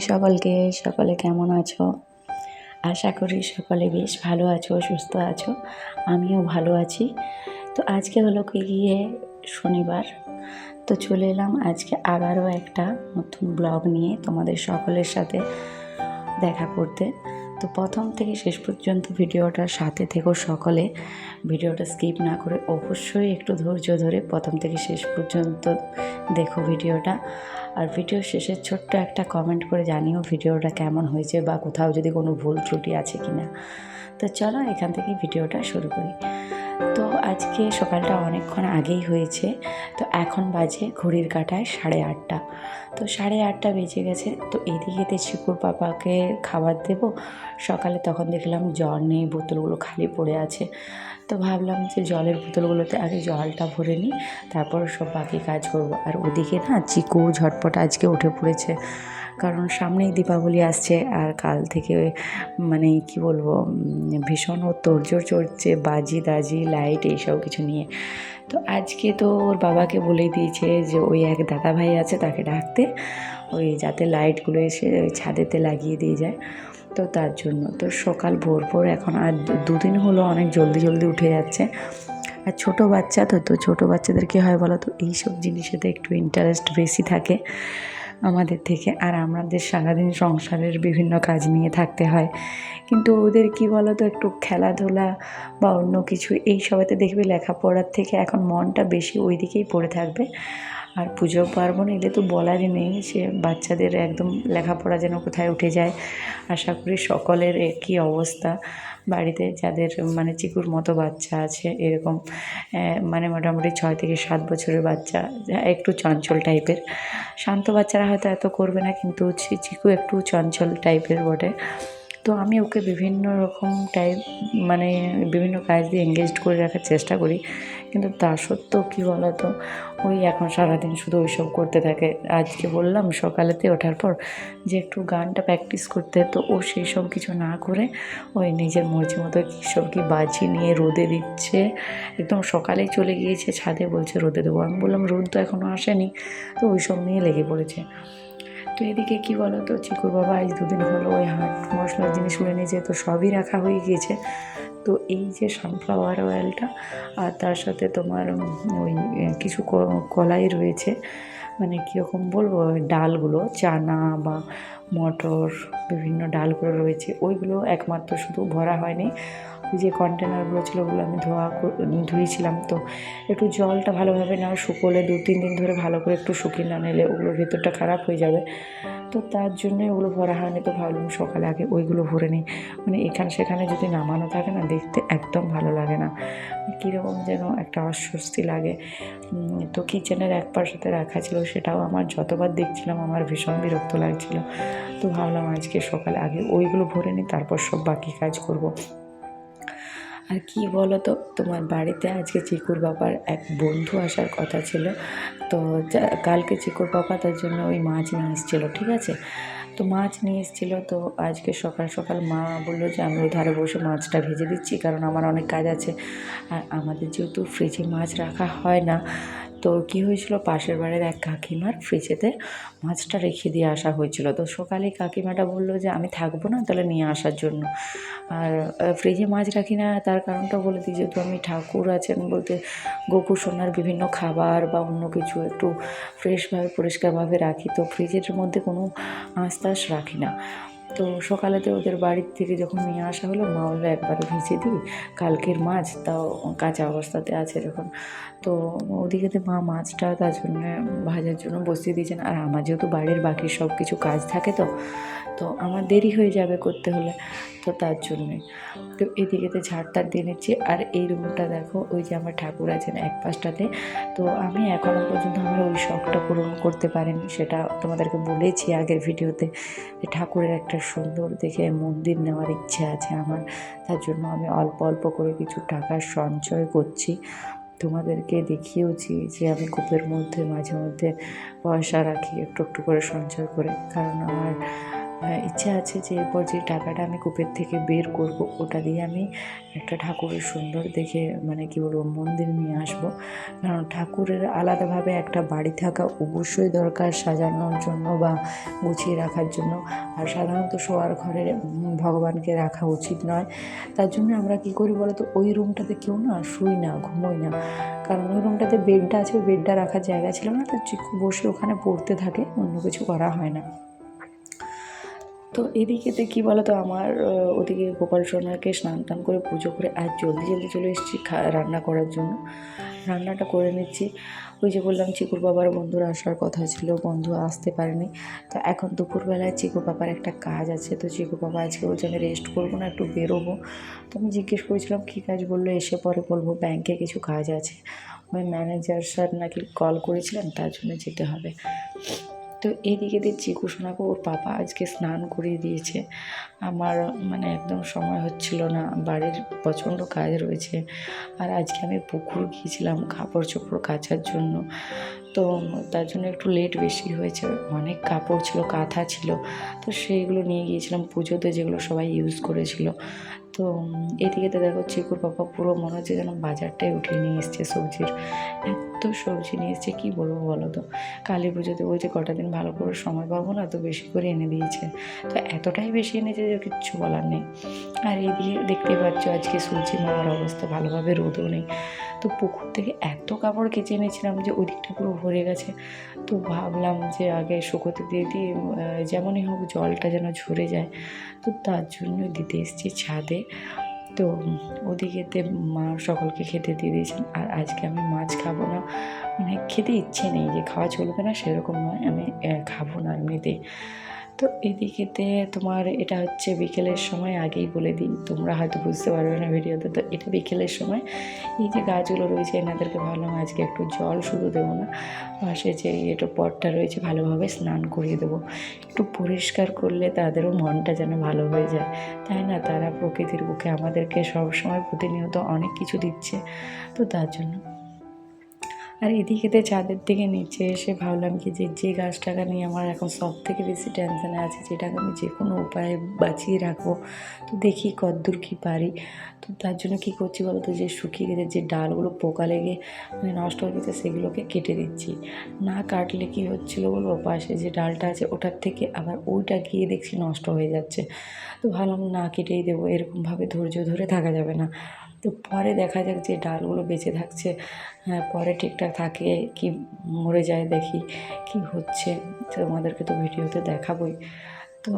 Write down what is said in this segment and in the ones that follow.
সকলকে, সকলে কেমন আছো? আশা করি সকলে বেশ ভালো আছো, সুস্থ আছো। আমিও ভালো আছি। তো আজকে হলো কি গিয়ে শনিবার। তো চলে এলাম আজকে আবারও একটা নতুন ব্লগ নিয়ে তোমাদের সকলের সাথে দেখা করতে। তো প্রথম থেকে শেষ পর্যন্ত ভিডিওটার সাথে থেকো সকলে। ভিডিওটা স্কিপ না করে অবশ্যই একটু ধৈর্য ধরে প্রথম থেকে শেষ পর্যন্ত দেখো ভিডিওটা। আর ভিডিও শেষে ছোট্ট একটা কমেন্ট করে জানিও ভিডিওটা কেমন হয়েছে বা কোথাও যদি কোনো ভুল ত্রুটি আছে কি না তো চলো এখান থেকে ভিডিওটা শুরু করি। তো আজকে সকালটা অনেকক্ষণ আগেই হয়েছে। তো এখন বাজে ঘড়ির কাঁটায় সাড়ে আটটা। তো সাড়ে আটটা বেজে গেছে। তো এদিকেতে শিকুর পাপাকে খাবার দেব। সকালে তখন দেখলাম জল নেই, বোতলগুলো খালি পড়ে আছে। তো ভাবলাম যে জলের বোতলগুলোতে আগে জলটা ভরে নিই, তারপর সব বাকি কাজ করব। আর ওদিকে না চিকু ঝটপট আজকে উঠে পড়েছে। কারণ সামনেই দীপাবলি আসছে আর কাল থেকে মানে কি বলব ভীষণ ও তোড়জোড় চড়ছে, বাজি দাজি, লাইট, এইসব কিছু নিয়ে। তো আজকে তো ওর বাবাকে বলেই দিয়েছে যে ওই এক দাদা ভাই আছে তাকে ডাকতে, ওই যাতে লাইটগুলো এসে ছাদেতে লাগিয়ে দিয়ে যায়। তো তার জন্য, তো সকাল ভোর ভোর এখন আর দুদিন হলো অনেক জলদি জলদি উঠে যাচ্ছে। আর ছোটো বাচ্চা তো তো ছোটো বাচ্চাদের কী হয় বলো তো, এইসব জিনিসেতে একটু ইন্টারেস্ট বেশি থাকে। আমাদের থেকে আর আমাদের সারাদিন সংসারের বিভিন্ন কাজ নিয়ে থাকতে হয়। কিন্তু ওদের কি বলো তো একটু খেলাধুলা বা অন্য কিছু এই সবাইতে দেখবে লেখাপড়ার থেকে এখন মনটা বেশি ওই দিকেই পড়ে থাকবে। আর পুজো পার্বণ এলে তো বলারই নেই সে বাচ্চাদের একদম লেখাপড়া যেন কোথায় উঠে যায়। আশা করি সকলের একই অবস্থা। বাড়িতে যাদের মানে চিকুর মতো বাচ্চা আছে, এরকম মানে মোটামুটি ছয় থেকে সাত বছরের বাচ্চা একটু চঞ্চল টাইপের। শান্ত বাচ্চারা হয়তো এত করবে না, কিন্তু চিকু একটু চঞ্চল টাইপের বটে। তো আমি ওকে বিভিন্ন রকম টাইপ মানে বিভিন্ন কাজ দিয়ে এঙ্গেজড করে রাখার চেষ্টা করি। কিন্তু তা সত্ত্বেও কী বলতো ওই এখন সারাদিন শুধু ওইসব করতে থাকে। আজকে বললাম সকালেতে ওঠার পর যে একটু গানটা প্র্যাকটিস করতে, তো ও সেই সব কিছু না করে ওই নিজের মর্জি মতো কী সব কি বাজি নিয়ে রোদে দিচ্ছে। একদম সকালেই চলে গিয়েছে, ছাদে বলছে রোদে দেবো। আমি বললাম, রোদ তো এখনও আসেনি, তো ওই সব নিয়ে লেগে পড়েছে। তো এদিকে কী বলো তো? চিকুর বাবা আজ দুদিন হলো ওই হাট মশলার জিনিসগুলো নিয়ে তো সবই রাখা হয়ে গিয়েছে। তো এই যে সানফ্লাওয়ার অয়েলটা আর তার সাথে তোমার ওই কিছু কলাই রয়েছে। মানে কীরকম বলব ডালগুলো, চানা বা মটর, বিভিন্ন ডালগুলো রয়েছে। ওইগুলো একমাত্র শুধু ভরা হয়নি। যে কন্টেনারগুলো ছিল ওগুলো আমি ধোয়া ধুয়েছিলাম তো একটু জলটা ভালোভাবে না শুকোলে দু, তিন দিন ধরে ভালো করে একটু শুকিয়ে না নিলে ওগুলোর ভেতরটা খারাপ হয়ে যাবে। তো তার জন্যই ওগুলো ভরা হয়নি তো ভাবলাম সকালে আগে ওইগুলো ভরে নিই। মানে এখানে সেখানে যদি নামানো থাকে না দেখতে একদম ভালো লাগে না। কীরকম যেন একটা অস্বস্তি লাগে। তো কিচেনের এক পাশাতে রাখা ছিল, সেটাও আমার যতবার দেখছিলাম আমার ভীষণ বিরক্ত লাগছিল। তো ভাবলাম আজকে সকালে আগে ওইগুলো ভরে নিই, তারপর সব বাকি কাজ করব। আর কি বলো তো তোমার বাড়িতে আজকে চিকুর বাবার এক বন্ধু আসার কথা ছিল। তো কালকে চিকুর বাবা তার জন্য ওই মাছ নিয়ে এসেছিল, ঠিক আছে? তো মাছ নিয়ে এসেছিল, তো আজকে সকাল সকাল মা বলল যে, আমি ওই ধারে বসে মাছটা ভেজে দিচ্ছি, কারণ আমার অনেক কাজ আছে। আর আমাদের যেহেতু ফ্রিজে মাছ রাখা হয় না তো কী হয়েছিল? পাশের বাড়ির এক কাকিমার ফ্রিজেতে মাছটা রেখে দিয়ে আসা হয়েছিল। তো সকালে কাকিমাটা বলল যে, আমি থাকব না, তাহলে নিয়ে আসার জন্য। আর ফ্রিজে মাছ রাখি না, তার কারণটা বলে দিই যেহেতু আমি ঠাকুর আছেন বলতে গোপু সোনার বিভিন্ন খাবার বা অন্য কিছু একটু ফ্রেশভাবে পরিষ্কারভাবে রাখি, তো ফ্রিজের মধ্যে কোনো আঁশ রাখি না। তো সকালেতে ওদের বাড়ির থেকে যখন নিয়ে আসা হলো, মা বলল একবারে ভিজে দিই, কালকের মাছ, তাও কাঁচা অবস্থাতে আছে যখন। তো ওদিকেতে মা মাছটা তার জন্য ভাজার জন্য বসিয়ে দিয়েছেন। আর আমার যেহেতু বাড়ির বাকি সব কিছু কাজ থাকে তো তো আমার দেরি হয়ে যাবে করতে হলে, তো তার জন্যে। তো এদিকেতে ঝাড়টার দিয়ে নিচ্ছি। আর এই রুমটা দেখো, ওই যে আমার ঠাকুর আছেন এক পাশটাতে। তো আমি এখনও পর্যন্ত আমার ওই শখটা পূরণ করতে পারিনি, সেটা তোমাদেরকে বলেছি আগের ভিডিওতে যে ঠাকুরের একটা সুন্দর দেখে মন্দির নেওয়ার ইচ্ছে আছে আমার। তার জন্য আমি অল্প অল্প করে কিছু টাকা সঞ্চয় করছি। তোমাদেরকে দেখিয়েওছি যে আমি কূপের মধ্যে মাঝে মধ্যে পয়সা রাখি, একটু একটু করে সঞ্চয় করে। কারণ আমার ইচ্ছা আছে যে এরপর যে টাকাটা আমি কূপের থেকে বের করব, ওটা দিয়ে আমি একটা ঠাকুরের সুন্দর দেখে মানে কি বলব, মন্দির নিয়ে আসব। কারণ ঠাকুরের আলাদাভাবে একটা বাড়ি থাকা অবশ্যই দরকার সাজানোর জন্য বা গুছিয়ে রাখার জন্য। আর সাধারণত শোয়ার ঘরে ভগবানকে রাখা উচিত নয়। তার জন্য আমরা কি করি বলতো, ওই রুমটাতে কেউ না শুই না ঘুমোই না। কারণ ওই রুমটাতে বেডটা আছে, ওই বেডটা রাখার জায়গা ছিল না, তো বসে ওখানে পড়তে থাকে, অন্য কিছু করা হয় না। তো এদিকেতে কী বলতো, আমার ওদিকে গোপাল সোনাকে স্নান টান করে পুজো করে আজ জলদি জলদি চলে এসেছি রান্না করার জন্য। রান্নাটা করে নিচ্ছি। ওই যে বললাম, চিকুর বাবার বন্ধুরা আসার কথা ছিল, বন্ধু আসতে পারেনি। তো এখন দুপুরবেলায় চিকু বাবার একটা কাজ আছে, তো চিকু বাবা আজকে বলছে, আমি রেস্ট করব না, একটু বেরোবো। তো আমি জিজ্ঞেস করেছিলাম, কী কাজ? বলল, এসে পরে বলব ব্যাংকে কিছু কাজ আছে। ওই ম্যানেজার স্যার নাকি কল করেছিলেন, তার জন্য যেতে হবে। তো এদিকে দেখছি চিকু ওর পাপা আজকে স্নান করিয়ে দিয়েছে। আমার মানে একদম সময় হচ্ছিল না, বাড়ির প্রচণ্ড কাজ রয়েছে। আর আজকে আমি পুকুর গিয়েছিলাম কাপড় চোপড় কাচার জন্য। তো তার জন্য একটু লেট বেশি হয়েছে, অনেক কাপড় ছিল, কাঁথা ছিল। তো সেইগুলো নিয়ে গিয়েছিলাম পুজোতে যেগুলো সবাই ইউজ করেছিল। তো এদিকে তো দেখো চিকুর পাপা পুরো মনে হচ্ছে যেন বাজারটাই উঠিয়ে নিয়ে এসছে সবজির। এত সবজি নিয়ে এসছে, কী বলব বলো তো? কালী পুজোতে বলছে, কটা দিন ভালো করে সময় পাবো না, তো বেশি করে এনে দিয়েছে। তো এতটাই বেশি এনেছে যে কিচ্ছু বলার নেই। আর এইদিকে দেখতে পাচ্ছ, আজকে সবজি মামার অবস্থা, ভালোভাবে রোদও নেই। তো পুকুর থেকে এত কাপড় কেচে এনেছিলাম যে ওই দিকটা পুরো ভরে গেছে। তো ভাবলাম যে আগে শুকোতে দিয়ে দিয়ে যেমনই হোক জলটা যেন ঝরে যায়। তো তার জন্য দিতে এসেছি ছাদে। তো ওদিকেতে মা সকলকে খেতে দিয়ে দিয়েছেন। আর আজকে আমি মাছ খাব না। মানে খেতে ইচ্ছে নেই যে খাওয়া চলবে না, সেরকম নয়। আমি খাব না এমনিতেই। তো এদিকেতে তোমার এটা হচ্ছে বিকেলের সময়, আগেই বলে দিই, তোমরা হয়তো বুঝতে পারবে না ভিডিওতে, তো এটা বিকেলের সময়। এই যে গাছগুলো রয়েছে, এনাদেরকে ভাবলাম আজকে একটু জল শুধু দেবো না, পাশে যে এটা পটটা রয়েছে ভালোভাবে স্নান করিয়ে দেবো। একটু পরিষ্কার করলে তাদেরও মনটা যেন ভালো হয়ে যায়। তাই না? তারা প্রকৃতির বুকে আমাদেরকে সবসময় প্রতিনিয়ত অনেক কিছু দিচ্ছে। তো তার জন্য আর এদিকেতে চাঁদের দিকে নিচে এসে ভাবলাম কি যে যে গাছটাকে নিয়ে আমার এখন সব থেকে বেশি টেনশানে আছে যেটাকে আমি যে কোনো উপায়ে বাঁচিয়ে রাখব। তো দেখি কদ্দূর কী পারি। তো তার জন্য কী করছি বলো তো, যে শুকিয়ে গেছে, যে ডালগুলো পোকা লেগে মানে নষ্ট হয়ে গেছে, সেগুলোকে কেটে দিচ্ছি। না কাটলে কি হচ্ছিল বলব, পাশে যে ডালটা আছে, ওটার থেকে আবার ওইটা গিয়ে দেখছি নষ্ট হয়ে যাচ্ছে। তো ভাবলাম না কেটেই দেবো, এরকমভাবে ধৈর্য ধরে থাকা যাবে না। তো পরে দেখা যাক যে ডালগুলো বেঁচে থাকছে হ্যাঁ পরে ঠিকঠাক থাকে কি মরে যায় দেখি, কি হচ্ছে, তোমাদেরকে তো ভিডিওতে দেখাবোই। তো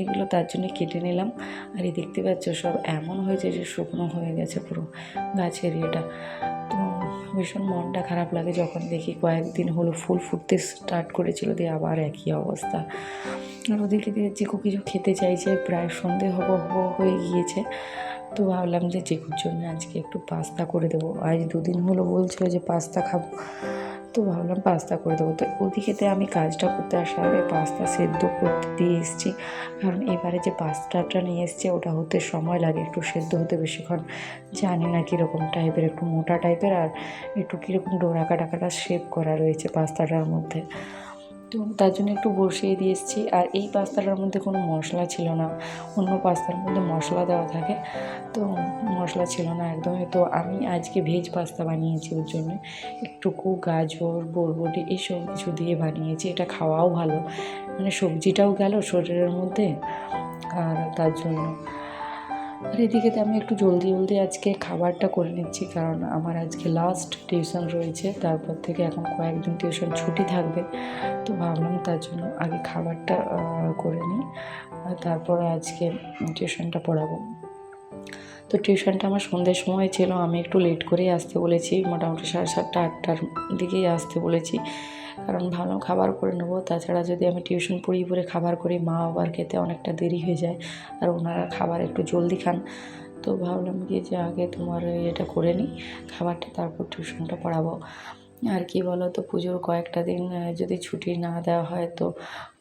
এগুলো তার জন্য কেটে নিলাম। আর এই দেখতে পাচ্ছ সব এমন হয়েছে যে শুকনো হয়ে গেছে পুরো গাছের ইয়েটা। তো ভীষণ মনটা খারাপ লাগে যখন দেখি কয়েকদিন হলো ফুল ফুটতে স্টার্ট করেছিল দিয়ে আবার একই অবস্থা। আর দিয়ে চিকু কিছু খেতে চাইছে, প্রায় সন্ধে হব হব হয়ে গিয়েছে। তো ভাবলাম যে চিকুর জন্য আজকে একটু পাস্তা করে দেবো। আজ দুদিন হলো বলছিল যে পাস্তা খাব। তো ভাবলাম পাস্তা করে দেবো। তো ওদিকেতে আমি কাজটা করতে আসার আগে পাস্তা সেদ্ধ করতে দিয়ে এসেছি। কারণ এবারে যে পাস্তাটা নিয়ে এসছে, ওটা হতে সময় লাগে, একটু সেদ্ধ হতে বেশিক্ষণ। জানি না কীরকম টাইপের, একটু মোটা টাইপের আর একটু কীরকম ডোরা কাটা কাটা শেপ করা রয়েছে পাস্তাটার মধ্যে। তো তার জন্য একটু বসিয়ে দিয়ে এসেছি। আর এই পাস্তাটার মধ্যে কোনো মশলা ছিল না। অন্য পাস্তার মধ্যে মশলা দেওয়া থাকে। তো মশলা ছিল না একদমই। তো আমি আজকে ভেজ পাস্তা বানিয়েছি ওর জন্য। একটুকু গাজর, বরবটি এইসব কিছু দিয়ে বানিয়েছি। এটা খাওয়াও ভালো। মানে সবজিটাও গেল শরীরের মধ্যে। আর তার জন্য আর এদিকে আমি একটু জলদি জলদি আজকে খাবারটা করে নিচ্ছি, কারণ আমার আজকে লাস্ট টিউশন রয়েছে। তারপর থেকে এখন কয়েকদিন টিউশন ছুটি থাকবে, তো ভাবলাম তার জন্য আগে খাবারটা করে নিই, আর তারপর আজকে টিউশনটা পড়াবো। তো টিউশনটা আমার সন্ধ্যের সময় ছিল, আমি একটু লেট করেই আসতে বলেছি, মোটামুটি সাড়ে সাতটা, আটটার দিকেই আসতে বলেছি। কারণ ভালো খাবার করে নেব। তাছাড়া যদি আমি টিউশন পড়িয়ে পড়ে খাবার করি, মা আবার খেতে অনেকটা দেরি হয়ে যায় আর ওনারা খাবার একটু জলদি খান। তো ভাবলাম কি যে আগে তোমার এটা করে নিই, খাবারটা তারপর টিউশনটা পড়াবো। আর কি বলো তো পুজোর কয়েকটা দিন যদি ছুটি না দেওয়া হয় তো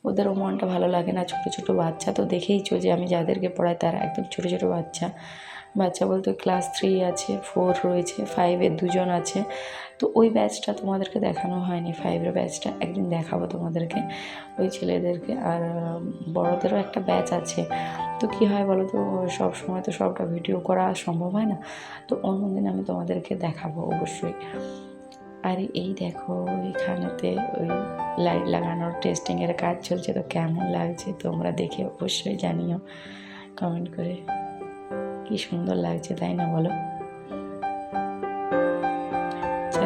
ওদেরও মনটা ভালো লাগে না। ছোটো ছোটো বাচ্চা তো দেখেই দেখেইছো যে আমি যাদেরকে পড়াই তারা একদম ছোটো ছোটো বাচ্চা। বাচ্চা বলতে ক্লাস থ্রি আছে ফোর রয়েছে ফাইভের দুজন আছে। তো ওই ব্যাচটা তোমাদেরকে দেখানো হয়নি ফাইভের ব্যাচটা একদিন দেখাবো তোমাদেরকে, ওই ছেলেদেরকে। আর বড়দেরও একটা ব্যাচ আছে। তো কী হয় বলো তো সব সময় তো সবটা ভিডিও করা সম্ভব হয় না। তো অন্যদিন আমি তোমাদেরকে দেখাবো অবশ্যই। আর এই দেখো, এখানেতে ওই লাইট লাগানোর টেস্টিংয়ের কাজ চলছে। তো কেমন লাগছে তোমরা দেখে অবশ্যই জানিও। কমেন্ট করে। কি সুন্দর লাগছে, তাই না বলো?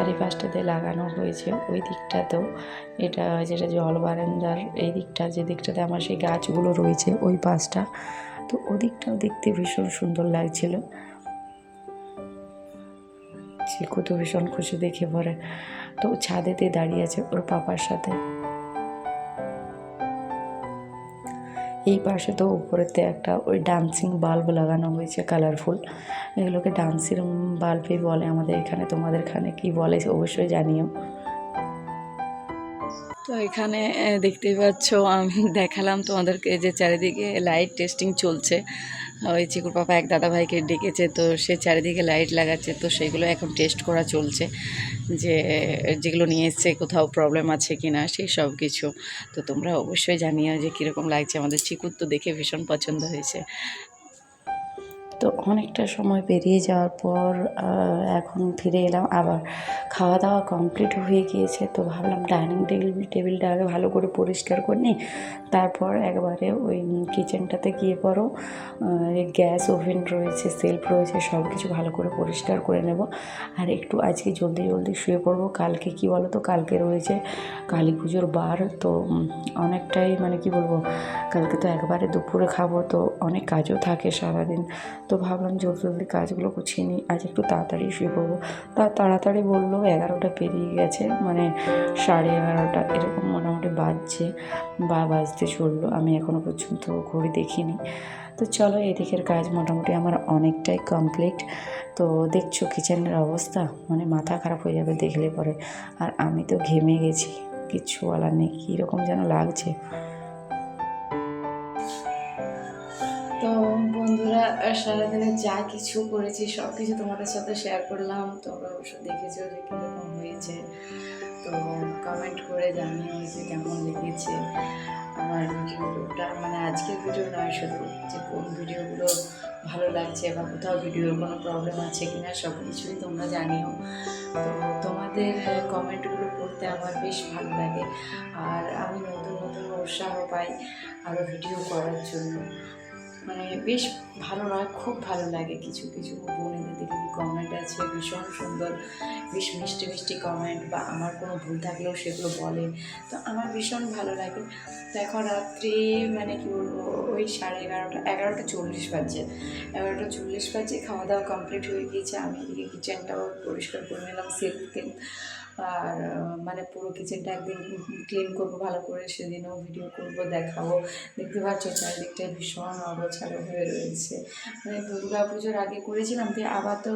চারিপাশটাতে লাগানো হয়েছে, ওই দিকটাতেও এটা যেটা জল বারান্দার, এই দিকটা, যে দিকটাতে আমার সেই গাছগুলো রয়েছে, ওই পাশটা। তো ওদিকটাও দেখতে ভীষণ সুন্দর লাগছিল। চিকু তো ভীষণ খুশি দেখে পরে তো ছাদেতে দাঁড়িয়ে আছে ওর পাপার সাথে। এই পাশে তো উপরেতে একটা ওই ডান্সিং বাল্ব লাগানো হয়েছে কালারফুল এগুলোকে ডান্সিং বাল্বই বলে আমাদের এখানে। তোমাদের এখানে কি বলে অবশ্যই জানিও। তো এখানে দেখতেই পাচ্ছ, আমি দেখালাম তোমাদেরকে যে চারিদিকে লাইট টেস্টিং চলছে। ওই চিকুর পাপা এক দাদা ভাইকে ডেকেছে, তো সে চারিদিকে লাইট লাগাচ্ছে, তো সেগুলো এখন টেস্ট করা চলছে যে, যেগুলো নিয়ে এসছে, কোথাও প্রবলেম আছে কি না সেই সব কিছু। তো তোমরা অবশ্যই জানিও যে কীরকম লাগছে। আমাদের চিকুর তো দেখে ভীষণ পছন্দ হয়েছে। তো অনেকটা সময় পেরিয়ে যাওয়ার পর এখন ফিরে এলাম, আবার খাওয়া দাওয়া কমপ্লিট হয়ে গিয়েছে, তো ভাবলাম ডাইনিং টেবিল টেবিলটা আগে ভালো করে পরিষ্কার করে নিই। তারপর একবারে ওই কিচেনটাতে গিয়ে পরও গ্যাস ওভেন রয়েছে সেলফ রয়েছে সব কিছু ভালো করে পরিষ্কার করে নেব। আর একটু আজকে জলদি জলদি শুয়ে পড়ব, কালকে কি বলো তো কালকে রয়েছে কালী পুজোর বার, তো অনেকটাই মানে কি বলব, কালকে তো একবারে দুপুরে খাব, তো অনেক কাজও থাকে সারাদিন, তো ভাবলাম জলদি জলদি কাজগুলো গুছিয়ে নিই, আজ একটু তাড়াতাড়ি শুয়ে পড়ব। তা তাড়াতাড়ি বলল, এগারোটা পেরিয়ে গেছে মানে সাড়ে এগারোটা, এরকম মোটামুটি বাজছে, বা বাজতে চলল, আমি এখনও পর্যন্ত ঘড়ি দেখিনি। তো চলো, এদিকের কাজ মোটামুটি আমার অনেকটাই কমপ্লিট তো দেখছ কিচেনের অবস্থা মানে মাথা খারাপ হয়ে যাবে দেখলে পরে। আর আমি তো ঘেমে গেছি, কিচ্ছু বলার নেই, কীরকম যেন লাগছে। বন্ধুরা সারাদিনে যা কিছু করেছি, সব কিছু তোমাদের সাথে শেয়ার করলাম। তোমরা অবশ্য দেখেছ যে কীরকম হয়েছে। তো কমেন্ট করে জানিও যে কেমন লেগেছে। আমার ভিডিওটা মানে আজকের ভিডিও নয়, শুধু যে কোন ভিডিওগুলো ভালো লাগছে বা কোথাও ভিডিওর কোনো প্রবলেম আছে কি না সব কিছুই তোমরা জানিও। তো তোমাদের কমেন্টগুলো পড়তে আমার বেশ ভালো লাগে। আর আমি নতুন নতুন উৎসাহ পাই আরও ভিডিও করার জন্য। মানে বেশ ভালো নয়, খুব ভালো লাগে কিছু কিছু বোনেদের যে কমেন্ট আছে, ভীষণ সুন্দর, বেশ মিষ্টি মিষ্টি কমেন্ট বা আমার কোনো ভুল থাকলেও সেগুলো বলে। তো আমার ভীষণ ভালো লাগে। তো এখন রাত্রি মানে কি বলব, ওই সাড়ে এগারোটা এগারোটা চল্লিশ বাজছে। এগারোটা চল্লিশ বাজে খাওয়া দাওয়া কমপ্লিট হয়ে গিয়েছে। আমি এদিকে কিচেনটাও পরিষ্কার করে নিলাম সেলফকে আর মানে পুরো কিচেনটা একদিন ক্লিন করব, ভালো করে সেদিনও ভিডিও করব, দেখাবো। দেখতে পাচ্ছ চারিদিকটা ভীষণ অগোছালো হয়ে রয়েছে। মানে দুর্গা পুজোর আগে করেছিলাম যে আবার তো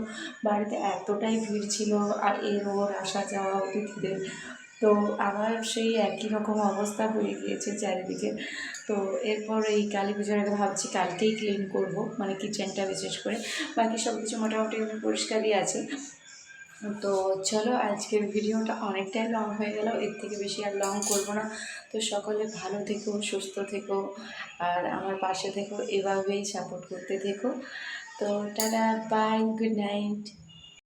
বাড়িতে এতটাই ভিড় ছিল, আর এর ওর আসা যাওয়া, অতিথিদের। তো আবার সেই একই রকম অবস্থা হয়ে গিয়েছে চারিদিকে। তো এরপর এই কালী পুজোর আগে ভাবছি কালকেই ক্লিন করব মানে কিচেনটা বিশেষ করে। বাকি সব কিছু মোটামুটি পরিষ্কারই আছে। তো চলো আজকের ভিডিওটা অনেকটাই লং হয়ে গেল, এর থেকে বেশি আর লং করব না। তো সকলে ভালো থেকো, সুস্থ থেকো, আর আমার পাশে থেকো, এভাবেই সাপোর্ট করতে থেকো। তো টাটা বাই গুড নাইট